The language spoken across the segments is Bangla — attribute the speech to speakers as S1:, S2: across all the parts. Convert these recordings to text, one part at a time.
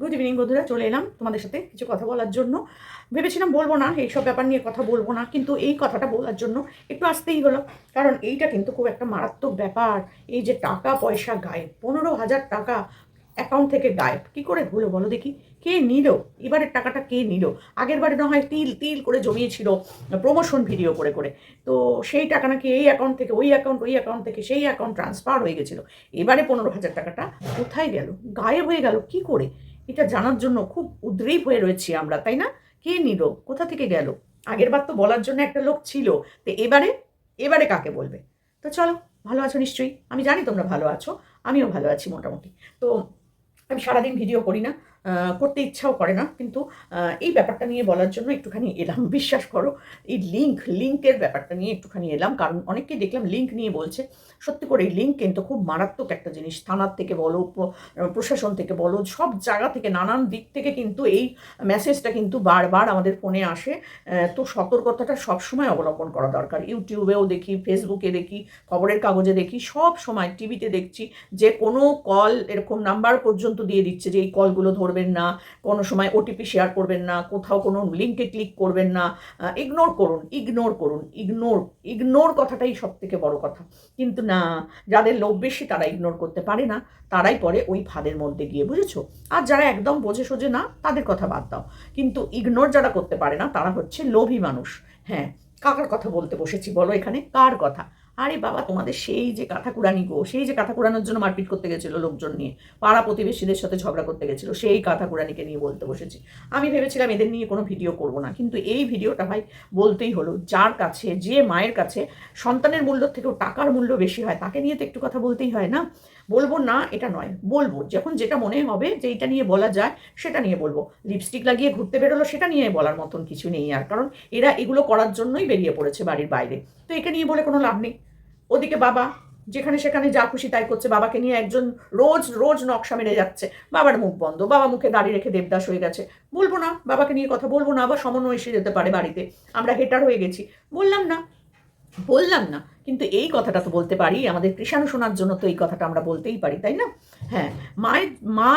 S1: গুড ইভিনিং বন্ধুরা, চলে এলাম তোমাদের সাথে কিছু কথা বলার জন্য। ভেবেছিলাম বলব না, এইসব ব্যাপার নিয়ে কথা বলব না, কিন্তু এই কথাটা বলার জন্য একটু আসতেই হলো। কারণ এইটা কিন্তু খুব একটা মারাত্মক ব্যাপার। এই যে টাকা পয়সা গায়েব, পনেরো হাজার টাকা অ্যাকাউন্ট থেকে গায়েব, কী করে হলো বলো দেখি? কে নিল? এবারের টাকাটা কে নিল? আগের বারে না হয় তিল তিল করে জমিয়েছিল প্রমোশন ভিডিও করে করে। তো সেই টাকা নাকি এই অ্যাকাউন্ট থেকে, ওই অ্যাকাউন্ট ওই অ্যাকাউন্ট থেকে, সেই অ্যাকাউন্ট ট্রান্সফার হয়ে গেছিল। এবারে পনেরো হাজার টাকাটা কোথায় গেল? গায়েব হয়ে গেল, কি করে? এটা জানার জন্য খুব উদ্রেক হয়ে রয়েছি আমরা, তাই না? কে নিল? কোথা থেকে গেল? আগের বার তো বলার জন্য একটা লোক ছিল, তো এবারে এবারে কাকে বলবে? তো চলো, ভালো আছো নিশ্চয়ই? আমি জানি তোমরা ভালো আছো, আমিও ভালো আছি মোটামুটি। তো আমি সারাদিন ভিডিও করি না করতে ইচ্ছাও করে না, কিন্তু এই ব্যাপারটা নিয়ে বলার জন্য একটুখানি এলাম, বিশ্বাস করো। এই লিঙ্ক লিঙ্কের ব্যাপারটা নিয়ে একটুখানি এলাম, কারণ অনেককে দেখলাম লিঙ্ক নিয়ে বলছে। সত্যি করে এই লিঙ্ক কিন্তু খুব মারাত্মক একটা জিনিস, থানার থেকে বলো প্রশাসন থেকে বলো, সব জায়গা থেকে, নানান দিক থেকে কিন্তু এই মেসেজটা কিন্তু বারবার আমাদের ফোনে আসে। তো সতর্কতাটা সবসময় অবলম্বন করা দরকার। ইউটিউবেও দেখি ফেসবুকে দেখি, খবরের কাগজে দেখি সব সময় টিভিতে দেখছি যে কোনো কল এরকম নাম্বার পর্যন্ত দিয়ে দিচ্ছে যে, এই কলগুলো ধরবেন না, কোনো সময় ওটিপি শেয়ার করবেন না, কোথাও কোনো লিঙ্কে ক্লিক করবেন না ইগনোর করুন ইগনোর করুন ইগনোর ইগনোর কথাটাই সব থেকে বড় কথা। কিন্তু না, যাদের লোভ বেশি তারা ইগনোর করতে পারে না, তারাই পরে ওই ফাঁদের মধ্যে গিয়ে, বুঝেছ? আর যারা একদম বোঝে সোজে না, তাদের কথা বাদ দাও। কিন্তু ইগনোর যারা করতে পারে না, তারা হচ্ছে লোভী মানুষ। হ্যাঁ কাকার কথা বলতে বসেছি, বলো এখানে, কার কথা? আরে বাবা, তোমাদের সেই যে কাঁথা কুড়ানি গো, সেই যে কাঁথা কুড়ানোর জন্য মারপিট করতে গেছিল লোকজন নিয়ে, পাড়া প্রতিবেশীদের সাথে ঝগড়া করতে গেছিল, সেই কাঁথা কুড়ানিকে নিয়ে বলতে বসেছি। আমি ভেবেছিলাম এদের নিয়ে কোনো ভিডিও করব না, কিন্তু এই ভিডিওটা ভাই বলতেই হলো, যার কাছে, যে মায়ের কাছে সন্তানের মূল্য থেকেও টাকার মূল্য বেশি হয়, তাকে নিয়ে তো একটু কথা বলতেই হয় না? বলব, না, এটা নয়, বলব, যখন যেটা মনে হবে যে এটা নিয়ে বলা যায়, সেটা নিয়ে বলব। লিপস্টিক লাগিয়ে ঘুরতে বেরোলো, সেটা নিয়ে বলার মতন কিছু নেই আর, কারণ এরা এগুলো করার জন্যই বেরিয়ে পড়েছে বাড়ির বাইরে। তো একে নিয়ে বলে কোনো লাভ নেই। ওদিকে বাবা, যেখানে সেখানে যা খুশি তাই করছে। বাবাকে নিয়ে একজন রোজ রোজ নকশা মেরে যাচ্ছে। বাবার মুখ বন্ধ, বাবা মুখে দাঁড়িয়ে রেখে দেবদাস হয়ে গেছে। বলব না, বাবাকে নিয়ে কথা বলব না, আবার সমন্বয় এসে যেতে পারে বাড়িতে। আমরা হেটার হয়ে গেছি। বললাম না বললাম না, কিন্তু এই কথাটা তো বলতে পারি। আমাদের কৃষাণু শোনার জন্য তো এই কথাটা আমরা বলতেই পারি, তাই না? হ্যাঁ মায়ের মা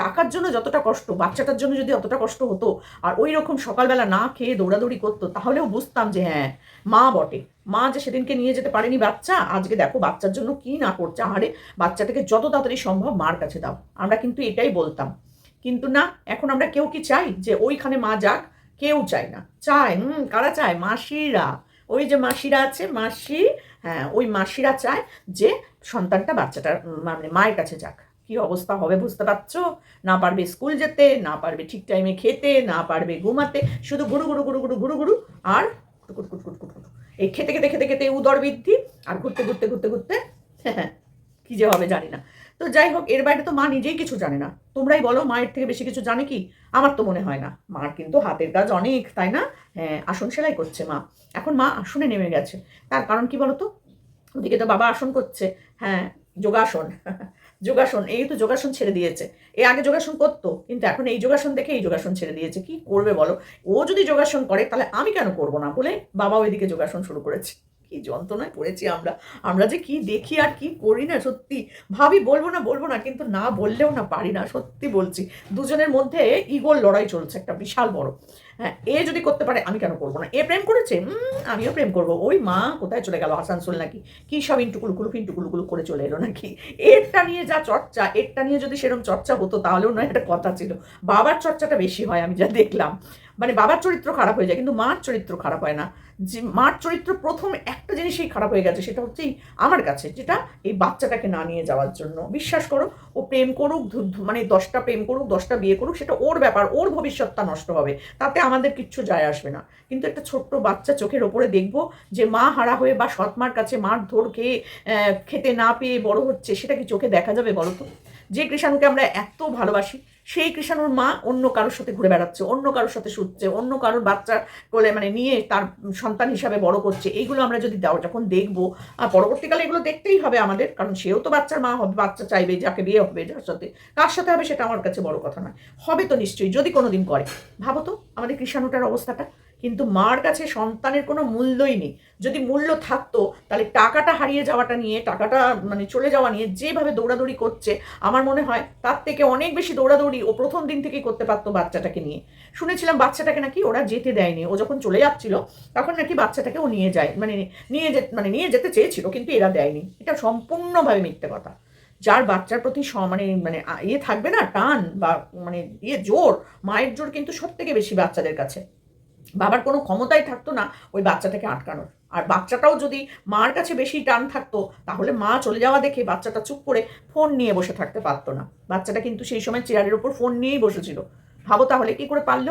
S1: টাকার জন্য যতটা কষ্ট, বাচ্চাটার জন্য যদি অতটা কষ্ট হতো আর ওই রকম সকালবেলা না খেয়ে দৌড়াদৌড়ি করতো, তাহলেও বুঝতাম যে হ্যাঁ মা বটে। মা যে সেদিনকে নিয়ে যেতে পারেনি বাচ্চা, আজকে দেখো বাচ্চার জন্য কি না করছে। আহারে, বাচ্চাটাকে যত তাড়াতাড়ি সম্ভব মার কাছে দাও। আমরা কিন্তু এটাই বলতাম। কিন্তু না, এখন আমরা কেউ কি চাই যে ওইখানে মা যাক, কেউ চায় না। চায়, হুম, কারা চায়? মাসিরা। ওই যে মাসিরা আছে মাসি হ্যাঁ ওই মাসিরা চায় যে সন্তানটা বাচ্চাটার উম, মানে মায়ের কাছে যাক। কি অবস্থা হবে বুঝতে পারছ? না পারবে স্কুল যেতে না পারবে ঠিক টাইমে খেতে না পারবে ঘুমাতে শুধু গুরু গুরু গুরু গুরু গুরু গুরু আর কুট কুট কুট কুট এই খেতে খেতে খেতে খেতে উদর বৃদ্ধি আর ঘুরতে ঘুরতে ঘুরতে ঘুরতে হ্যাঁ কী যে হবে জানি না। তো যাই হোক, এর বাইরে তো মা নিজেই কিছু জানে না। তোমরাই বলো মায়ের থেকে বেশি কিছু জানে কি? আমার তো মনে হয় না। মার কিন্তু হাতের কাজ অনেক, তাই না? হ্যাঁ আসন সেলাই করছে মা। এখন মা আসনে নেমে গেছে। তার কারণ কি বলতো? ওদিকে তো বাবা আসন করছে। হ্যাঁ যোগাসন। যোগাসন, এই তো যোগাসন ছেড়ে দিয়েছে। এ আগে যোগাসন করতো, কিন্তু এখন এই যোগাসন দেখে এই যোগাসন ছেড়ে দিয়েছে। কি করবে বলো? ও যদি যোগাসন করে, তাহলে আমি কেন করব না বলে বাবা ওইদিকে যোগাসন শুরু করেছে। কি যন্ত্রণায় পড়েছি আমরা? আমরা যে কি দেখি আর কি করি না, সত্যি। ভাবি, বলব না বলব না, কিন্তু না বললেও না পারি না, সত্যি বলছি। দুজনের মধ্যে ইগোর লড়াই চলছে একটা বিশাল বড়। হ্যাঁ এ যদি করতে পারে, আমি কেন করব না? এ প্রেম করেছে? আমিও প্রেম করব। ওই মা কোথায় চলে গেল, আসানসোল নাকি? কি সব ইন্টুকুলুকুলু ফিন্টুকুলুকুলু করে চলে এলো নাকি? এরটা নিয়ে যা চর্চা, এরটা নিয়ে যদি সেরকম চর্চা হতো, তাহলেও নয় একটা কথা ছিল। বাবার চর্চাটা বেশি হয়, আমি যা দেখলাম। মানে বাবার চরিত্র খারাপ হয়ে যায়, কিন্তু মার চরিত্র খারাপ হয় না। যে মার চরিত্র প্রথম একটা জিনিসই খারাপ হয়ে গেছে, সেটা হচ্ছে আমার কাছে, যেটা এই বাচ্চাটাকে না নিয়ে যাওয়ার জন্য। বিশ্বাস করো, ও প্রেম করুক মানে দশটা প্রেম করুক, দশটা বিয়ে করুক, সেটা ওর ব্যাপার, ওর ভবিষ্যৎটা নষ্ট হবে, তাতে আমাদের কিচ্ছু যায় আসবে না। কিন্তু একটা ছোট্ট বাচ্চা চোখের ওপরে দেখব যে মা হারা হয়ে বা সৎমার কাছে মার ধর খেয়ে খেতে না পেয়ে বড় হচ্ছে, সেটা কি চোখে দেখা যাবে বলো তো? যে কৃষাণুকে আমরা এত ভালোবাসি সেই কৃষাণুর মা অন্য কারোর সাথে ঘুরে বেড়াচ্ছে, অন্য কারোর সাথে শুচ্ছে, অন্য কারোর বাচ্চার কোলে মানে নিয়ে তার সন্তান হিসাবে বড় করছে। এইগুলো আমরা যদি দাও যখন দেখব আর পরবর্তীকালে এগুলো দেখতেই হবে আমাদের, কারণ সেও তো বাচ্চার মা হবে, বাচ্চা চাইবে যাকে বিয়ে হবে যার সাথে। কার সাথে হবে সেটা আমার কাছে বড় কথা নয়। হবে তো নিশ্চয়ই, যদি কোনো দিন করে। ভাবো তো আমাদের কৃষাণুটার অবস্থাটা। কিন্তু মার কাছে সন্তানের কোনো মূল্যই নেই। যদি মূল্য থাকতো, তাহলে টাকাটা হারিয়ে যাওয়াটা নিয়ে, টাকাটা মানে চলে যাওয়া নিয়ে যেভাবে দৌড়াদৌড়ি করছে, আমার মনে হয় তার থেকে অনেক বেশি দৌড়াদৌড়ি ও প্রথম দিন থেকেই করতে পারতো বাচ্চাটাকে নিয়ে। শুনেছিলাম বাচ্চাটাকে নাকি ওরা যেতে দেয়নি। ও যখন চলে যাচ্ছিল, তখন নাকি বাচ্চাটাকে ও নিয়ে যায় মানে নিয়ে যে মানে নিয়ে যেতে চেয়েছিল, কিন্তু এরা দেয়নি। এটা সম্পূর্ণভাবে মিথ্যে কথা। যার বাচ্চার প্রতি মানে মানে ইয়ে থাকবে না, টান বা মানে ইয়ে জোর, মায়ের জোর কিন্তু সব থেকে বেশি বাচ্চাদের কাছে। বাবার কোনো ক্ষমতাই থাকতো না ওই বাচ্চাটাকে আটকানোর। আর বাচ্চাটাও যদি মার কাছে বেশি টান থাকতো, তাহলে মা চলে যাওয়া দেখে বাচ্চাটা চুপ করে ফোন নিয়ে বসে থাকতে পারতো না। বাচ্চাটা কিন্তু সেই সময় চেয়ারের ওপর ফোন নিয়েই বসেছিল। ভাবো তাহলে কি করে পারল?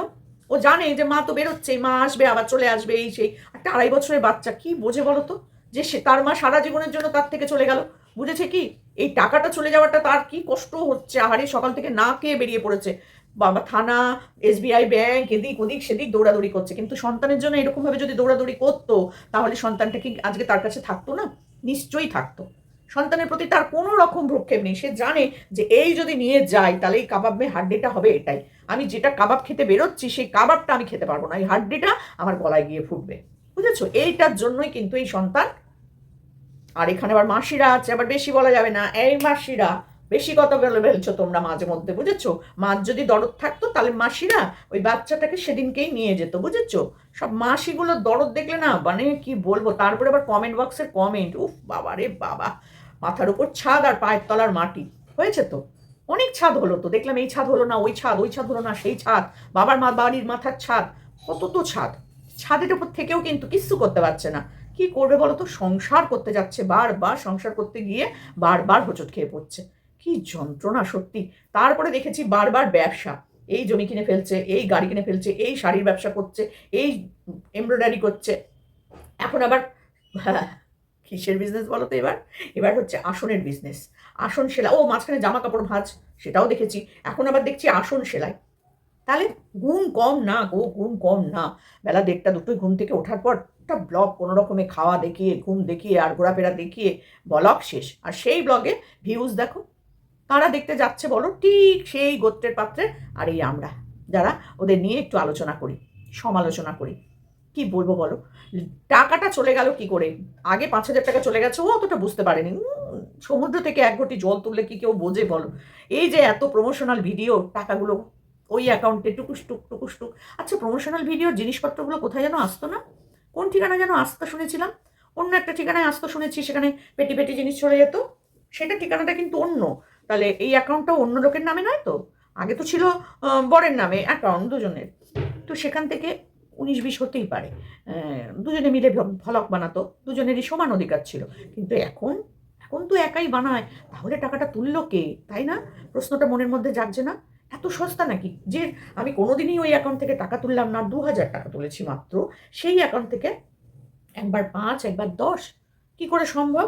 S1: ও জানে যে মা তো বেরোচ্ছে, মা আসবে, আবার চলে আসবে, এই সেই। একটা আড়াই বছরের বাচ্চা, কি বোঝে বলো তো? যে সে তার মা সারা জীবনের জন্য তার থেকে চলে গেল। বুঝেছে কি? এই টাকাটা চলে যাওয়াটা তার কি কষ্ট হচ্ছে? আহারে সকাল থেকে না খেয়ে বেরিয়ে পড়েছে। বাবা থানা, এসবিআই ব্যাংক, এদিক ওদিক, সেদিক দৌড়াদৌড়ি করছে। কিন্তু সন্তানের জন্য এরকমভাবে যদি দৌড়াদৌড়ি করতো, তাহলে সন্তানটা কি আজকে তার কাছে থাকতো না? নিশ্চয়ই থাকতো। সন্তানের প্রতি তার কোনো রকম ভ্রক্ষেপ নেই। সে জানে যে এই যদি নিয়ে যায়, তাহলে এই কাবাবে হাড্ডিটা হবে এটাই। আমি যেটা কাবাব খেতে বেরোচ্ছি, সেই কাবাবটা আমি খেতে পারব না। এই হাড্ডিটা আমার গলায় গিয়ে ফুটবে। বুঝেছ? এইটার জন্যই কিন্তু এই সন্তান। আর এখানে আবার মাসিরা আছে, আবার বেশি বলা যাবে না। এই মাসিরা বেশি কথা বলে ফেলছো তোমরা মাঝে মধ্যে, বুঝেছ? মাছ যদি দরদ থাকতো, তাহলে মাসিরা ওই বাচ্চাটাকে সেদিনকেই নিয়ে যেত, বুঝেছ? সব মাসিগুলোর দরদ দেখলে না মানে কি বলব? তারপরে আবার কমেন্ট বক্সের কমেন্ট উফ, বাবা রে বাবা। মাথার উপর ছাদ আর পায়ের তলার মাটি, হয়েছে তো? অনেক ছাদ হলো তো, দেখলাম এই ছাদ হলো না, ওই ছাদ ওই ছাদ হলো না, সেই ছাদ, বাবার মা বাড়ির মাথার ছাদ, কত তো ছাদ। ছাদের উপর থেকেও কিন্তু কিচ্ছু করতে পারছে না। কি করবে বলো তো? সংসার করতে যাচ্ছে, বারবার সংসার করতে গিয়ে বারবার হোঁচট খেয়ে পড়ছে। কি যন্ত্রণা সত্যি। তারপরে দেখেছি বারবার ব্যবসা। এই জমি কিনে ফেলছে, এই গাড়ি কিনে ফেলছে, এই শাড়ির ব্যবসা করছে, এই এমব্রয়ডারি করছে। এখন আবার কিসের বিজনেস বলো তো এবার? এবার হচ্ছে আসনের বিজনেস আসন সেলাই, ও মাঝখানে জামা কাপড় ভাঁজ, সেটাও দেখেছি। এখন আবার দেখছি আসন সেলাই। তাহলে ঘুম কম না গো, ঘুম কম না। বেলা দেড়টা দুটোই ঘুম থেকে ওঠার পর একটা ব্লগ, কোনো রকমে খাওয়া দেখিয়ে, ঘুম দেখিয়ে, আর ঘোরাফেরা দেখিয়ে, ব্লগ শেষ। আর সেই ব্লগে ভিউজ দেখো কারা দেখতে যাচ্ছে বলো? ঠিক সেই গোত্রের পাত্রে আর এই আমরা, যারা ওদের নিয়ে একটু আলোচনা করি, সমালোচনা করি। কি বলব বলো? টাকাটা চলে গেল কি করে? আগে পাঁচ হাজার টাকা চলে গেছে, ও অতটা বুঝতে পারেনি। সমুদ্র থেকে এক ঘটি জল তুললে কি কেউ বোঝে বলো? এই যে এত প্রমোশনাল ভিডিও টাকাগুলো ওই অ্যাকাউন্টে টুকুস টুক টুকুস টুক। আচ্ছা প্রমোশনাল ভিডিওর জিনিসপত্রগুলো কোথায় যেন আসতো না? কোন ঠিকানা যেন আসতো শুনেছিলাম? অন্য একটা ঠিকানায় আসতো শুনেছি, সেখানে পেটি পেটি জিনিস চলে যেত। সেটা ঠিকানাটা কিন্তু অন্য। তাহলে এই অ্যাকাউন্টটাও অন্য লোকের নামে নয় তো? আগে তো ছিল বরের নামে অ্যাকাউন্ট দুজনের। তো সেখান থেকে উনিশ বিশ হতেই পারে। দুজনে মিলে ভলক বানাতো। দুজনেরই সমান অধিকার ছিল। কিন্তু এখন এখন তো একাই বানায়। তাহলে টাকাটা তুললো কে? তাই না? প্রশ্নটা মনের মধ্যে জাগছে না? এত সস্তা নাকি? যে আমি কোনোদিনই ওই অ্যাকাউন্ট থেকে টাকা তুললাম না, দু হাজার টাকা তুলেছি মাত্র। সেই অ্যাকাউন্ট থেকে একবার পাঁচ, একবার দশ, কি করে সম্ভব?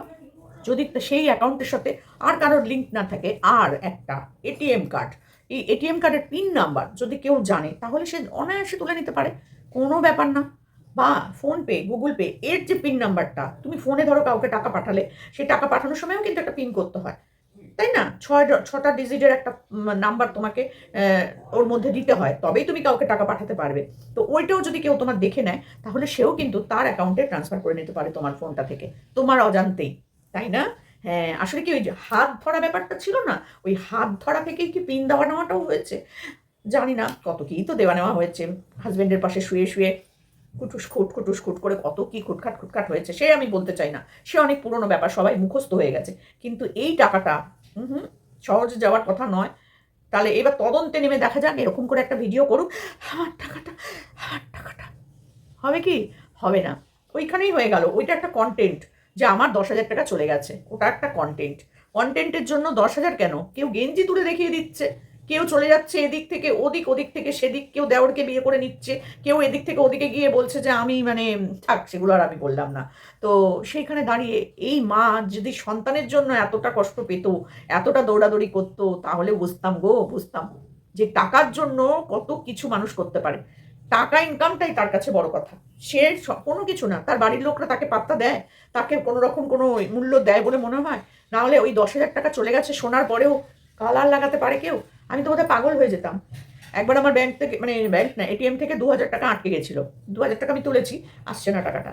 S1: যদি সেই অ্যাকাউন্টের সাথে আর কারোর লিঙ্ক না থাকে, আর একটা এটিএম কার্ড। এই এটিএম কার্ডের পিন নাম্বার যদি কেউ জানে, তাহলে সে অনায়াসে তুলে নিতে পারে। কোনো ব্যাপার না। বা ফোনপে গুগল পে, এর যে পিন নাম্বারটা, তুমি ফোনে ধরো কাউকে টাকা পাঠালে সেই টাকা পাঠানোর সময়ও কিন্তু একটা পিন করতে হয়। তাই না? ছয় ছটা ডিজিটের একটা নাম্বার তোমাকে ওর মধ্যে দিতে হয়, তবেই তুমি কাউকে টাকা পাঠাতে পারবে। তো ওইটাও যদি কেউ তোমার দেখে নেয়, তাহলে সেও কিন্তু তার অ্যাকাউন্টে ট্রান্সফার করে নিতে পারে তোমার ফোনটা থেকে। তোমার অজান্তেই। তাই না? হ্যাঁ আসলে কি ওই যে হাত ধরা ব্যাপারটা ছিল না? ওই হাত ধরা থেকেই কি পিন দেওয়া নেওয়াটাও হয়েছে? জানি না কত কী তো দেওয়া নেওয়া হয়েছে। হাজব্যান্ডের পাশে শুয়ে শুয়ে কুটুস খুট কুটুস খুট করে কত কি খুটখাট খুটখাট হয়েছে, সে আমি বলতে চাই না। সে অনেক পুরনো ব্যাপার, সবাই মুখস্থ হয়ে গেছে। কিন্তু এই টাকাটা, হুম হুম, সহজে যাওয়ার কথা নয়। তাহলে এবার তদন্তে নেমে দেখা যাক, এরকম করে একটা ভিডিও করুক। আমার টাকাটা আমার টাকাটা। হবে কি? হবে না। ওইখানেই হয়ে গেল। ওইটা একটা কন্টেন্ট যে আমার দশ হাজার টাকা চলে গেছে। ওটা একটা কন্টেন্ট কন্টেন্টের জন্য দশ হাজার কেন? কেউ গেঞ্জি তুলে দেখিয়ে দিচ্ছে। কেউ চলে যাচ্ছে এদিক থেকে ওদিক ওদিক থেকে সেদিক, কেউ দেওরকে বিয়ে করে নিচ্ছে, কেউ এদিক থেকে ওদিকে গিয়ে বলছে যে আমি মানে থাক, সেগুলো আর আমি বললাম না। তো সেইখানে দাঁড়িয়ে এই মা যদি সন্তানের জন্য এতটা কষ্ট পেত, এতটা দৌড়াদৌড়ি করতো, তাহলে বুঝতাম গো, বুঝতাম যে টাকার জন্য কত কিছু মানুষ করতে পারে। টাকা ইনকামটাই তার কাছে বড় কথা। সে কোনো কিছু না। তার বাড়ির লোকরা তাকে পাত্তা দেয়, তাকে কোনো রকম কোনো মূল্য দেয় বলে মনে হয়। না হলে ওই দশ হাজার টাকা চলে গেছে শোনার পরেও কালার লাগাতে পারে কেউ? আমি তো বোধহয় পাগল হয়ে যেতাম। একবার আমার ব্যাংক থেকে মানে ব্যাংক না এটিএম থেকে দু হাজার টাকা আটকে গেছিল। দু হাজার টাকা আমি তুলেছি, আসছে না টাকাটা।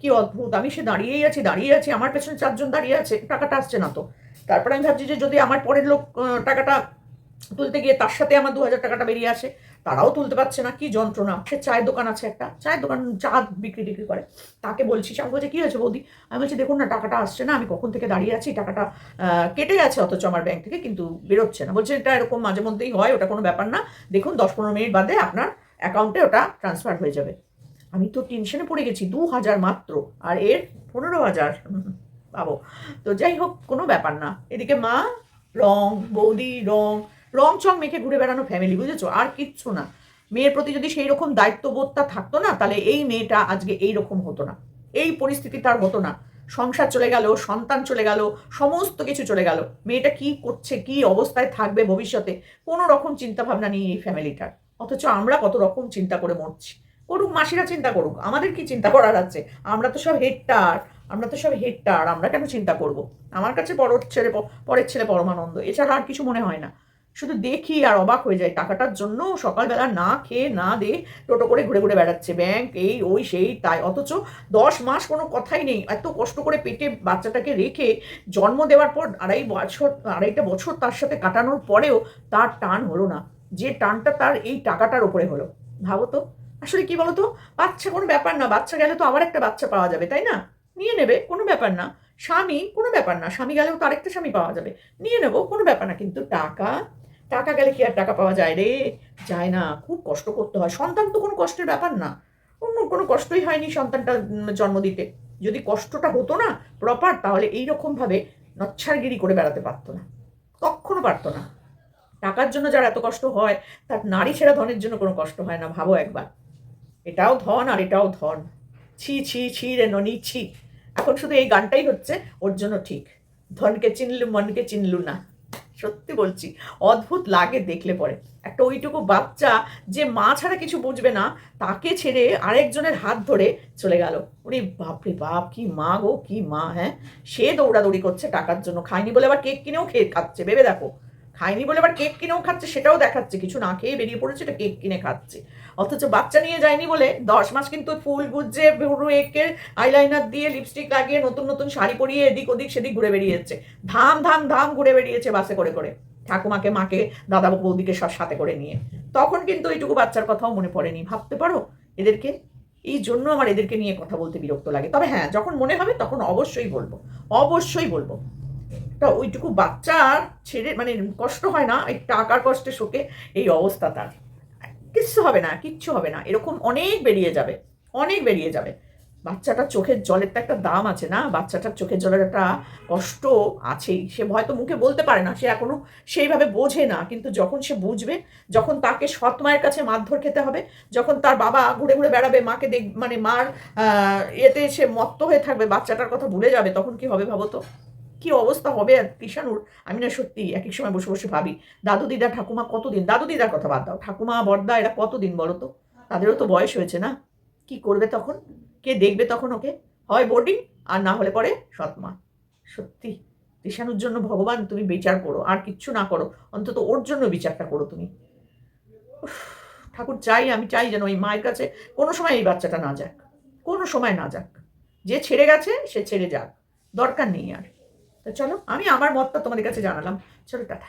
S1: কি অদ্ভুত! আমি সে দাঁড়িয়েই আছি, দাঁড়িয়ে আছি, আমার পেছনে চারজন দাঁড়িয়ে আছে, টাকাটা আসছে না তো। তারপরে আমি ভাবছি যে যদি আমার পরের লোক টাকাটা তুলতে গিয়ে তার সাথে আমার দু হাজার টাকাটা বেরিয়ে আসে তারাও তুলতে পারছে না, কি যন্ত্রণা? সে চায়ের দোকান আছে একটা, চায়ের দোকান চা বিক্রি টিক্রি করে। তাকে বলছি সে বলছে, কী হয়েছে বৌদি? আমি বলছি, দেখুন না, টাকাটা আসছে না, আমি কখন থেকে দাঁড়িয়ে আছি, টাকাটা কেটে গেছে অথচ আমার ব্যাংক থেকে, কিন্তু বেরোচ্ছে না। বলছে, এটা এরকম মাঝে মধ্যেই হয়, ওটা কোনো ব্যাপার না। দেখুন, দশ পনেরো মিনিট বাদে আপনার অ্যাকাউন্টে ওটা ট্রান্সফার হয়ে যাবে। আমি তো টেনশনে পড়ে গেছি, দু হাজার মাত্র, আর এর পনেরো হাজার পাবো। তো যাই হোক, কোনো ব্যাপার না। এদিকে মা, রং, বৌদি, রং রং চং মেখে ঘুরে বেড়ানো ফ্যামিলি বুঝেছ? আর কিচ্ছু না। মেয়ের প্রতি যদি সেই রকম দায়িত্ববোধটা থাকতো না, তাহলে এই মেয়েটা আজকে এই রকম হতো না। এই পরিস্থিতি তার হতো না। সংসার চলে গেল, সন্তান চলে গেল, সমস্ত কিছু চলে গেল। মেয়েটা কি করছে, কি অবস্থায় থাকবে ভবিষ্যতে, কোনো রকম চিন্তা ভাবনা নেই এই ফ্যামিলিটার অথচ আমরা কত রকম চিন্তা করে মরছি। করুক, মাসিরা চিন্তা করুক, আমাদের কি চিন্তা করার আছে? আমরা তো সব হেডটার, আমরা তো সব হেডটার, আমরা কেন চিন্তা করব? আমার কাছে বড় ছেলে, পরের ছেলে পরমানন্দ, এছাড়া আর কিছু মনে হয় না। শুধু দেখি আর অবাক হয়ে যায়। টাকাটার জন্য সকালবেলা না খেয়ে না দিয়ে টোটো করে ঘুরে ঘুরে বেড়াচ্ছে। ব্যাংক এই, ওই, সেই, তাই। অথচ দশ মাস কোনো কথাই নেই। এত কষ্ট করে পেটে বাচ্চাটাকে রেখে জন্ম দেওয়ার পর আড়াই বছর, আড়াইটা বছর তার সাথে কাটানোর পরেও তার টান হলো না। যে টানটা তার এই টাকাটার ওপরে হলো। ভাবো তো। আসলে কি বলতো? বাচ্চা কোনো ব্যাপার না। বাচ্চা গেলে তো আবার একটা বাচ্চা পাওয়া যাবে, তাই না? নিয়ে নেবে, কোনো ব্যাপার না। স্বামী, কোনো ব্যাপার না। স্বামী গেলেও তো আরেকটা স্বামী পাওয়া যাবে। নিয়ে নেব, কোনো ব্যাপার না। কিন্তু টাকা টাকা গেলে কি আর টাকা পাওয়া যায় রে? যায় না, খুব কষ্ট করতে হয়। সন্তান তো কোনো কষ্টের ব্যাপার না। অন্য কোনো কষ্টই হয়নি সন্তানটা জন্ম দিতে। যদি কষ্টটা হতো না প্রপার তাহলে এইরকমভাবে নচ্ছারগিরি করে বেড়াতে পারতো না। কখনো পারতো না। টাকার জন্য যার এত কষ্ট হয়, তার নারী ছেড়া ধনের জন্য কোনো কষ্ট হয় না, ভাবো একবার। এটাও ধন আর এটাও ধন। ছি ছি ছি রে ননি, ছি। এখন শুধু এই গানটাই হচ্ছে, ওর জন্য ঠিক। ধনকে চিনলু, মনকে চিনলু না। সত্যি বলছি, অদ্ভুত লাগে দেখলে পরে। একটা ওইটুকু বাচ্চা যে মা ছাড়া কিছু বুঝবে না, তাকে ছেড়ে আরেকজনের হাত ধরে চলে গেল। ওরে বাপরে বাপ, কি মা গো, কি মা হ্যাঁ? সে দৌড়াদৌড়ি করছে টাকার জন্য। খায়নি বলে আবার কেক কিনেও খেয়ে খাচ্ছে, ভেবে দেখো। খায়নি বলে আবার কেক কিনেও খাচ্ছে, সেটাও দেখাচ্ছে। কিছু না খেয়ে বেরিয়ে পড়েছে, এটা কেক কিনে খাচ্ছে। অথচ বাচ্চা নিয়ে যায়নি বলে দশ মাস কিন্তু ফুল গুজে ভুরু এঁকে আইলাইনার দিয়ে লিপস্টিক লাগিয়ে নতুন নতুন শাড়ি পরিয়ে এদিক ওদিক সেদিক ঘুরে বেরিয়েছে ধাম ধাম ধাম ঘুরে বেরিয়েছে বাসে করে করে। ঠাকুমাকে, মাকে দাদা বৌদিকে সব সাথে করে নিয়ে। তখন কিন্তু এইটুকু বাচ্চার কথাও মনে পড়েনি। ভাবতে পারো, এদেরকে, এই জন্য আমার এদেরকে নিয়ে কথা বলতে বিরক্ত লাগে। তবে হ্যাঁ যখন মনে হবে তখন অবশ্যই বলব অবশ্যই বলব। তা ওইটুকু বাচ্চার ছেড়ে মানে কষ্ট হয় না, এই টাকার কষ্টে শোকে এই অবস্থা তার। কিচ্ছু হবে না, কিচ্ছু হবে না। এরকম অনেক বেরিয়ে যাবে, অনেক বেরিয়ে যাবে। বাচ্চাটার চোখের জলের তো একটা দাম আছে না? বাচ্চাটার চোখের জলের একটা কষ্ট আছেই। সে হয়তো মুখে বলতে পারে না, সে এখনও সেইভাবে বোঝে না, কিন্তু যখন সে বুঝবে, যখন তাকে সৎ মায়ের কাছে মারধর খেতে হবে, যখন তার বাবা ঘুরে ঘুরে বেড়াবে, মাকে দেখ মানে মার এতে সে মত্ত হয়ে থাকবে, বাচ্চাটার কথা ভুলে যাবে, তখন কি হবে ভাবো তো? কি অবস্থা হবে? কৃষাণুর আমি না সত্যি এক এক সময় বসে বসে ভাবি, দাদু দিদা, ঠাকুমা কতদিন? দাদু দিদার কথা বাদ দাও। ঠাকুমা বর্দা এরা কতদিন বলো তো? তাদেরও তো বয়স হয়েছে না? কি করবে তখন? কে দেখবে তখন ওকে? হয় বোর্ডিং আর না হলে পরে সৎমা। সত্যি কৃষাণুর জন্য ভগবান তুমি বিচার করো, আর কিচ্ছু না করো। অন্তত ওর জন্য বিচারটা করো তুমি। ঠাকুর চাই, আমি চাই যেন ওই মায়ের কাছে কোনো সময় এই বাচ্চাটা না যাক। কোনো সময় না যাক। যে ছেড়ে গেছে, সে ছেড়ে যাক। দরকার নেই আর। তো চলো আমি আমার মতটা তোমাদের কাছে জানালাম। চলো টাটা।